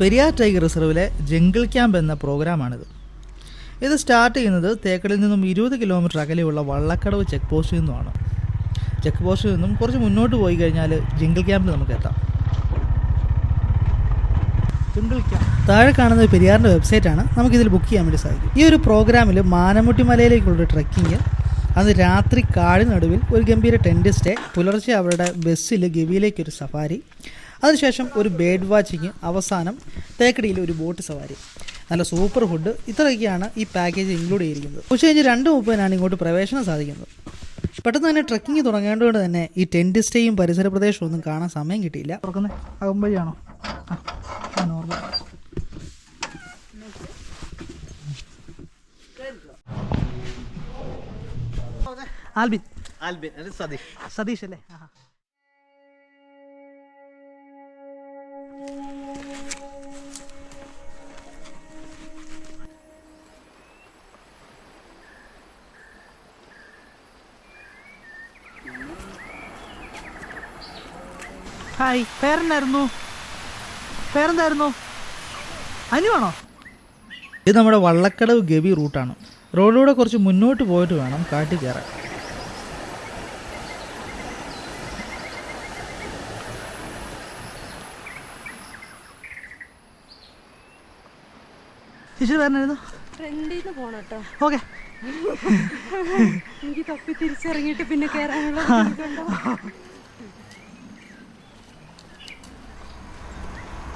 Periyar tiger റിസർവിലെ jungle camp എന്ന പ്രോഗ്രാമാണിത്. ഇത് സ്റ്റാർട്ട് ചെയ്യുന്നത് തേക്കടിൽ നിന്നും ഇരുപത് കിലോമീറ്റർ അകലെയുള്ള വള്ളക്കടവ് ചെക്ക് പോസ്റ്റിൽ നിന്നുമാണ്. ചെക്ക് പോസ്റ്റിൽ നിന്നും കുറച്ച് മുന്നോട്ട് പോയി കഴിഞ്ഞാൽ ജംഗിൾ ക്യാമ്പിൽ നമുക്ക് എത്താം. താഴെ കാണുന്നത് പെരിയാറിന്റെ വെബ്സൈറ്റാണ് നമുക്കിതിൽ ബുക്ക് ചെയ്യാൻ വേണ്ടി സാധിക്കും. ഈ ഒരു പ്രോഗ്രാമിൽ മാനമുട്ടി മലയിലേക്കുള്ള ട്രക്കിങ് അന്ന് രാത്രി കാടിനടുവിൽ ഒരു ഗംഭീര ടെന്റ് സ്റ്റേ പുലർച്ചെ അവരുടെ ബസ്സിൽ ഗവിയിലേക്കൊരു സഫാരി അതിനുശേഷം ഒരു ബേഡ് വാച്ചിങ് അവസാനം തേക്കടിയിൽ ഒരു ബോട്ട് സവാരി. നല്ല സൂപ്പർ ഫുഡ് ഇത്രയൊക്കെയാണ് ഈ പാക്കേജ് ഇൻക്ലൂഡ് ചെയ്തിരിക്കുന്നത്. ഉച്ച കഴിഞ്ഞ് രണ്ട് മുപ്പതിനാണ് ഇങ്ങോട്ട് പ്രവേശനം സാധിക്കുന്നത്. പെട്ടെന്ന് തന്നെ ട്രക്കിംഗ് തുടങ്ങേണ്ടതുകൊണ്ട് തന്നെ ഈ ടെന്റ് സ്റ്റേയും പരിസര പ്രദേശവും ഒന്നും കാണാൻ സമയം കിട്ടിയില്ല. തുറക്കുന്നത് അകമ്പഴിയാണോ ആ നോർമൽ. ആൽബിൻ. ആൽബിൻ അത് സതീഷ്. സതീഷ് അല്ലേ? ഹായ് പേരെന്നായിരുന്നു പേരെന്തായിരുന്നു? അനുവാണോ ഇത് നമ്മുടെ വള്ളക്കടവ് ഗവി റൂട്ടാണ്. റോഡിലൂടെ കുറച്ച് മുന്നോട്ട് പോയിട്ട് വേണം കാട്ടിൽ കയറാൻ. പോണം കേട്ടോ ഓക്കെ. എനിക്ക് തപ്പി തിരിച്ചിറങ്ങിയിട്ട് പിന്നെ കയറാനുള്ള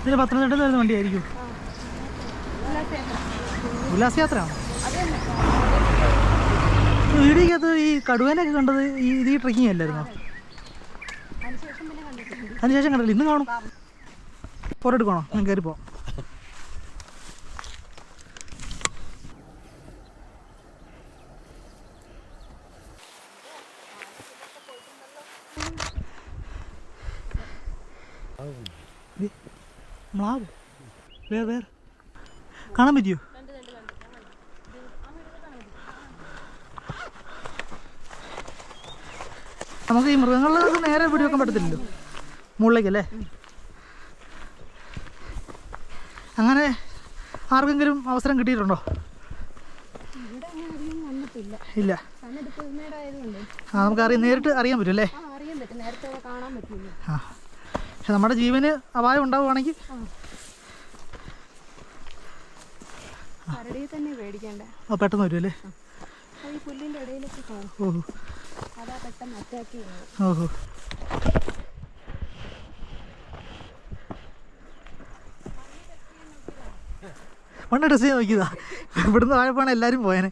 ഇതിന് പത്തനംതിട്ട വരുന്ന വണ്ടിയായിരിക്കും. ഉല്ലാസയാത്ര വീടിക്കകത്ത് ഈ കടുവേനൊക്കെ കണ്ടത് ഈ ഇത് ഈ ട്രക്കിംഗ് അല്ലായിരുന്നോ? അതിനുശേഷം കണ്ടില്ല ഇന്നും കാണും. ഫോട്ടോ എടുക്കണോ ഞാൻ കയറി മ്ലാവ് വേറെ വേറെ. കാണാൻ പറ്റിയോ? നമുക്ക് ഈ മൃഗങ്ങളിലൊക്കെ നേരെ പിടി വെക്കാൻ പറ്റത്തില്ലല്ലോ. മുകളിലേക്കല്ലേ? അങ്ങനെ ആർക്കെങ്കിലും അവസരം കിട്ടിയിട്ടുണ്ടോ? ഇല്ല. ആ നമുക്ക് അറിയാം നേരിട്ട് അറിയാൻ പറ്റും അല്ലേ? ആ. പക്ഷെ നമ്മുടെ ജീവന് അപായം ഉണ്ടാവുകയാണെങ്കിൽ അത് പെട്ടെന്ന് വരും അല്ലേ? ഈ പുല്ലിന്റെ ഇടയിലൊക്കെ ഓഹോ മണ്ണ് ടെസ്റ്റ് ചെയ്യാൻ നോക്കിയതാ. ഇവിടുന്ന് വാഴപ്പാണ് എല്ലാവരും പോയനെ.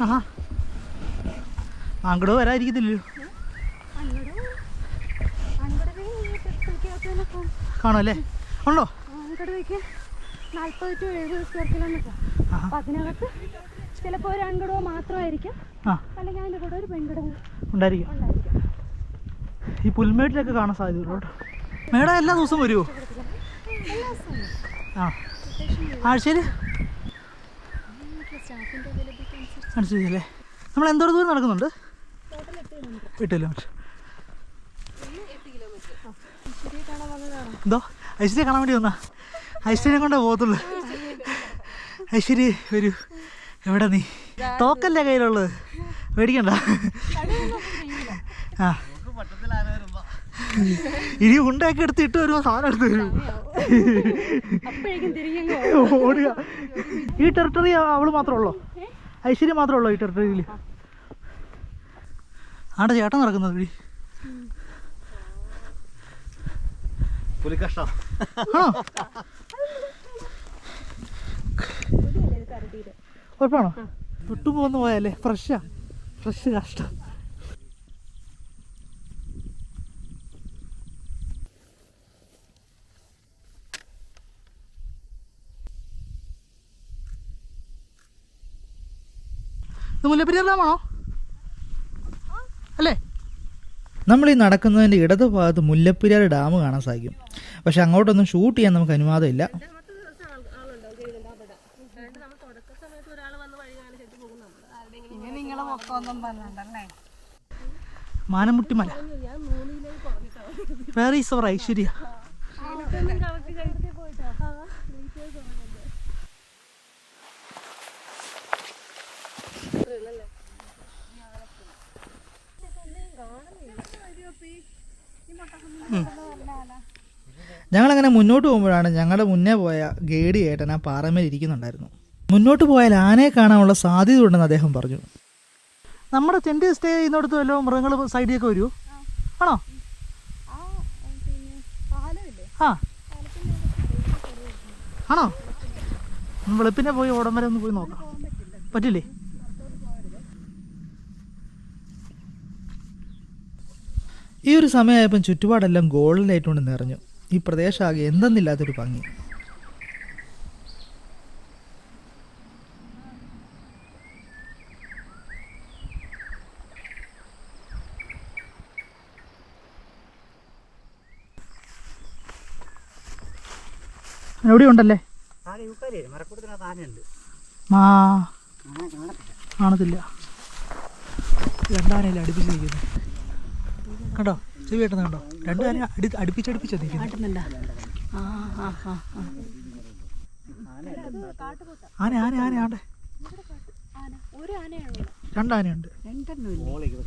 ആഹാ. അങ്ങോട്ട് വരാതിരിക്കത്തില്ലല്ലോ കാണോ അല്ലേ ഉണ്ടോ? അൻകടവേക്ക് നാൽപ്പത് ടു എഴുപത് സ്ക്വയർ കിലോമീറ്റർ ആഹാ. അപ്പം അതിനകത്ത് ചിലപ്പോൾ ഒരു ആൺകടവോ മാത്രമായിരിക്കും അല്ലെങ്കിൽ കൂടെ ഒരു പെൺകടവും ഉണ്ടായിരിക്കും. ഉണ്ടായിരിക്കും ഈ പുൽമേട്ടിലൊക്കെ കാണാൻ സാധ്യതയുള്ളൂ കേട്ടോ. മേഡം എല്ലാ ദിവസവും വരുമോ ആ. ആഴ്ചയിൽ അനുസരിച്ചല്ലേ? നമ്മൾ എന്തോരം ദൂരം നടക്കുന്നുണ്ട്? എട്ട് കിലോമീറ്റർ എന്തോ? ഐശ്വര്യ കാണാൻ വേണ്ടി വന്നാ? ഐശ്വര്യം കൊണ്ടേ പോകത്തുള്ളൂ. ഐശ്വര്യ വരൂ. എവിടെ നീ? തോക്കല്ലേ കയ്യിലുള്ളത്? പേടിക്കണ്ട. ആ. ഇനി ഉണ്ടാക്കി എടുത്ത് ഇട്ട് വരുമ്പോ സാധനം എടുത്ത് വരും. അപ്പോഴേക്കും തിരികെ ഓടുക. ഈ ടെറിട്ടറി അവൾ മാത്രമേ ഉള്ളോ? ഐശ്വര്യ മാത്രമേ ഉള്ളൂ ഈ ടെറിട്ടറിയിൽ ആടെ ചേട്ടൻ നടക്കുന്നത് വഴി പുലിക്കഷ്ടം. കുഴപ്പമാണോ തൊട്ടു പോകുന്ന പോയാലേ ഫ്രഷാ. ഫ്രഷ് കഷ്ടം. ഇത് മുല്ലപ്പെരിയാർ ഡാമാണോ അല്ലേ? നമ്മൾ ഈ നടക്കുന്നതിന്റെ ഇടത് ഭാഗത്ത് മുല്ലപ്പെരിയാർ ഡാം കാണാൻ സാധിക്കും. പക്ഷെ അങ്ങോട്ടൊന്നും ഷൂട്ട് ചെയ്യാൻ നമുക്ക് അനുവാദമില്ല. നിങ്ങളെ മൊത്തം ഒന്നും പറഞ്ഞല്ലേ മാനമുട്ടി മല. വേർ ഈസ് അവർ ഐശ്വര്യ ഞങ്ങളങ്ങനെ മുന്നോട്ട് പോകുമ്പോഴാണ് ഞങ്ങളുടെ മുന്നേ പോയ ഗേഡി ഏട്ടൻ ആ പാറമേൽ ഇരിക്കുന്നുണ്ടായിരുന്നു. മുന്നോട്ട് പോയാൽ ആനയെ കാണാനുള്ള സാധ്യത ഉണ്ടെന്ന് അദ്ദേഹം പറഞ്ഞു. നമ്മുടെ ചെണ്ടി സ്റ്റേ ചെയ്യുന്നിടത്ത് വല്ലതും മൃഗങ്ങൾ സൈഡിലേക്ക് വരുമോ ആണോ? ആ. പിന്നെ പാലമില്ലേ ആ ആണോ വെളുപ്പിനെ പോയി ഓടം വരെ ഒന്ന് പോയി നോക്കാം. പറ്റില്ലേ? ഈ ഒരു സമയമായപ്പം ചുറ്റുപാടെല്ലാം ഗോൾഡൻ ലൈറ്റ് കൊണ്ട് നിറഞ്ഞു. ഈ പ്രദേശം പ്രദേശമാകെ എന്തെന്നില്ലാത്തൊരു ഭംഗി. എവിടെ ഉണ്ടല്ലേ കാണത്തില്ല കാണത്തില്ല രണ്ടാനയിൽ അടുപ്പിച്ചിരിക്കുന്നു കണ്ടോ? ചെവി കേട്ടെന്ന് കണ്ടോ? രണ്ടാന അടി അടുപ്പിച്ചടുപ്പിച്ച് ആന ആന ആന ആണ്ടേ. ആന ഒരു ആനയാണോ രണ്ടാനയുണ്ട് മോളിക്ക്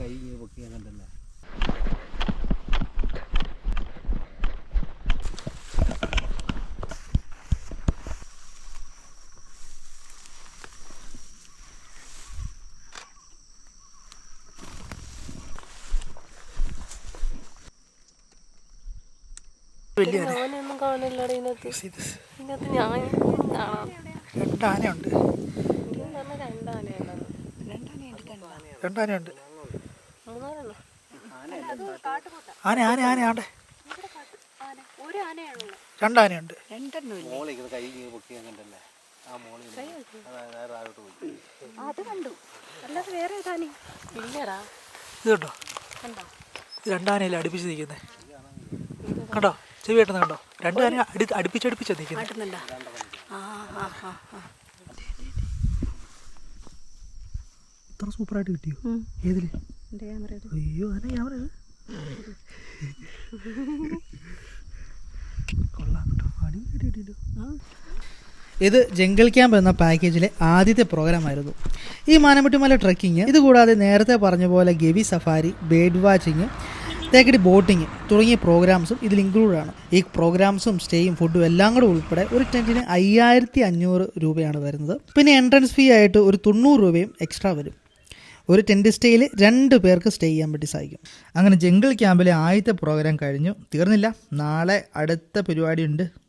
വലിയ ആന. ഞാനൊന്നും കാണില്ലടാ ഇതിനകത്ത്. ഇതിനകത്ത് ഞാൻ കാണാം. രണ്ടാനയുണ്ട് രണ്ടാനയുണ്ട് ആന. ആന ആന ആണ്ടെ രണ്ടാനയുണ്ട് അത് കണ്ടു. അല്ലാതെ വേറെ ഏതാനേ ഇല്ലടാ. ഇത് കണ്ടോ? കണ്ടോ? ഇത് രണ്ടാനയിൽ അടുപ്പിച്ച് നിൽക്കുന്നേ? കണ്ടോ? ചെവി കേട്ടോ കണ്ടോ രണ്ടാന അടി അടുപ്പിച്ചടുപ്പിച്ചാ നിൽക്കുന്നത് കാട്ടുന്നുണ്ടോ ആ ആ ആ ആ. ഇത്ര സൂപ്പറായിട്ട് കിട്ടിയോ? ഏതിൽ? അയ്യോ അതെ ക്യാമറ കൊള്ളാം കേട്ടോ. അടിപൊളി അടിപൊളി ഇത് ജംഗിൾ ക്യാമ്പ് എന്ന പാക്കേജിലെ ആദ്യത്തെ പ്രോഗ്രാം ആയിരുന്നു ഈ മാനമുട്ടിമല ട്രക്കിങ് ഇതുകൂടാതെ നേരത്തെ പറഞ്ഞ പോലെ Gavi safari bird watching Thekkady boating തുടങ്ങിയ പ്രോഗ്രാംസും ഇതിൽ ഇൻക്ലൂഡ് ആണ്. ഈ പ്രോഗ്രാംസും സ്റ്റേയും ഫുഡും എല്ലാം കൂടെ ഉൾപ്പെടെ ഒരു ടെന്റിന് അയ്യായിരത്തി അഞ്ഞൂറ് രൂപയാണ് വരുന്നത്. പിന്നെ എൻട്രൻസ് ഫീ ആയിട്ട് ഒരു തൊണ്ണൂറ് രൂപയും എക്സ്ട്രാ വരും. ഒരു ടെന്റ് സ്റ്റേയിൽ രണ്ട് പേർക്ക് സ്റ്റേ ചെയ്യാൻ വേണ്ടി സാധിക്കും. അങ്ങനെ ജംഗിൾ ക്യാമ്പിലെ ആദ്യത്തെ പ്രോഗ്രാം കഴിഞ്ഞു. തീർന്നില്ല. നാളെ അടുത്ത പരിപാടിയുണ്ട്.